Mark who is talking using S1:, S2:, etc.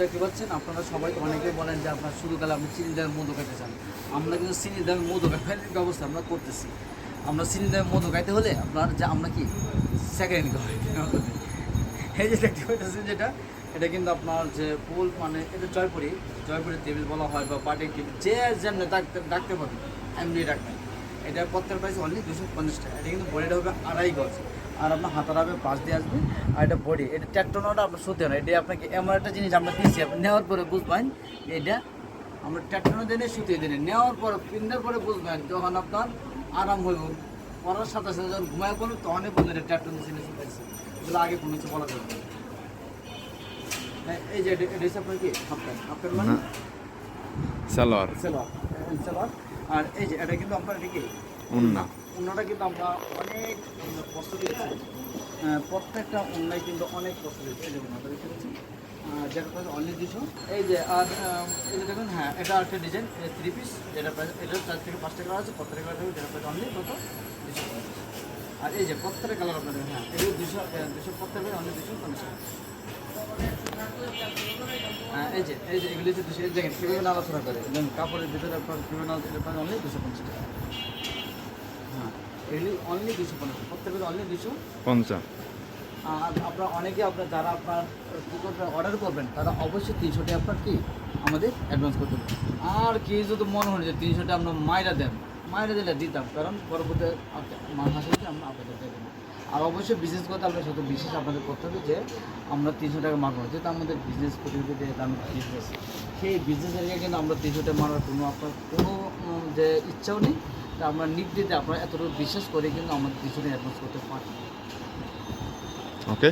S1: দেখতে পাচ্ছেন, আপনারা সবাই অনেকে বলেন যে আপনার শুরু কালে আপনি চিনি দামের মধু খাইতে চান। আমরা কিন্তু চিনি দামের মধু খাইতে ব্যবস্থা আমরা করতেছি। আমরা চিনি দামের মধু খাইতে হলে আপনার যে আমরা কি সেকেন্ড ইনকাম এই যে দেখতে পাচ্ছেন যেটা, এটা কিন্তু আপনার যে ফুল মানে এটা জয়পুরি জয়পুরি টেবিল বলা হয় বা পার্টি টেবিল যে যেমনি ডাকতে ডাকতে পারবে, এমনি ডাকবেন। এটা প্রত্যেক প্রাইস অনলি দুশো পঞ্চাশ টাকা। এটা কিন্তু বডিটা হবে আড়াই গজ। আর আপনার হাতার হবে পাশ দিয়ে আসবে। আর এটা বডি এটা ট্যাক্টনোটা আপনার সত্যি না এটা আপনাকে এমন একটা জিনিস আমরা দিয়েছি আপনি নেওয়ার পরে বুঝবেন। এটা আমরা ট্যাক্টনো দিনে শুতিয়ে দিনে নেওয়ার পরে পিন্ডার পরে বুঝবেন যখন আপনার আরাম হইব পড়ার সাথে সাথে যখন ঘুমায় পড়বে তখনই বুঝবেন এটা ট্যাক্টনো জিনিস শুকাইছে এগুলো আগে কোনো কিছু বলা যাবে হ্যাঁ, এই যে এটা এটা হচ্ছে আপনার কি? Half pant. হাফ প্যান্ট মানে?
S2: সালোয়ার।
S1: সেলোয়ার। সেলোয়ার। আর এই যে এটা কিন্তু আপনার এটা কি
S2: উন্না।
S1: উন্নাটা কিন্তু আমরা অনেক কষ্ট দিয়েছি প্রত্যেকটা উন্নায় কিন্তু অনেক কষ্ট দিয়েছি এই যে উন্নাটা দেখতে পাচ্ছেন যেটা প্রাইস অনলি দুশো এই যে আর এই যে দেখুন হ্যাঁ এটা একটা ডিজাইন থ্রি পিস যেটা প্রাইস এটা চার থেকে পাঁচ টাকা আছে প্রত্যেক কালার থাকবে যেটা প্রাইস অনলি কত? দুশো আর এই যে প্রত্যেকটা কালার আপনাদের হ্যাঁ এগুলো দুশো দুশো প্রত্যেকের অনলি দুশো পঞ্চাশ এই যে এই যে এগুলি হচ্ছে দুশো এই দেখেন কীভাবে আলোচনা করে। কাপড়ের ভিতরে আপনার কীভাবে আলোচনা অনলি দুশো পঞ্চাশ টাকা। হ্যাঁ এগুলি অনলি দুশো পঞ্চাশ প্রত্যেকের অনলি দুশো
S2: পঞ্চাশ।
S1: আর আপনার অনেকে আপনার যারা আপনার কী অর্ডার করবেন তারা অবশ্যই তিনশোটি আপনার কি? আমাদের অ্যাডভান্স করতে হবে আর কি যদি মনে হয় যে তিনশোটা আপনার মায়েরা দেন মায়েরা দিলে দিতাম কারণ পরবর্তী মাস আসলে আমরা আপনাদের দেবো। আর অবশ্যই বিজনেস করতে আমরা সাথে বিশেষ আপনাদের করতে হবে যে আমরা তিনশো টাকা মারবো না। যেহেতু আমাদের বিজনেস প্রতিযোগিতা দাম বিজনেস সেই বিজনেস এরিয়া কিন্তু আমরা তিনশো টাকা মারার কোনো আপনার কোনো যে ইচ্ছাও নেই। তা আমরা নির্দিতে আমরা এতটুকু বিশ্বাস করে কিন্তু আমাদের তিনশো টাকা অ্যাডভান্স করতে পারি।
S2: ওকে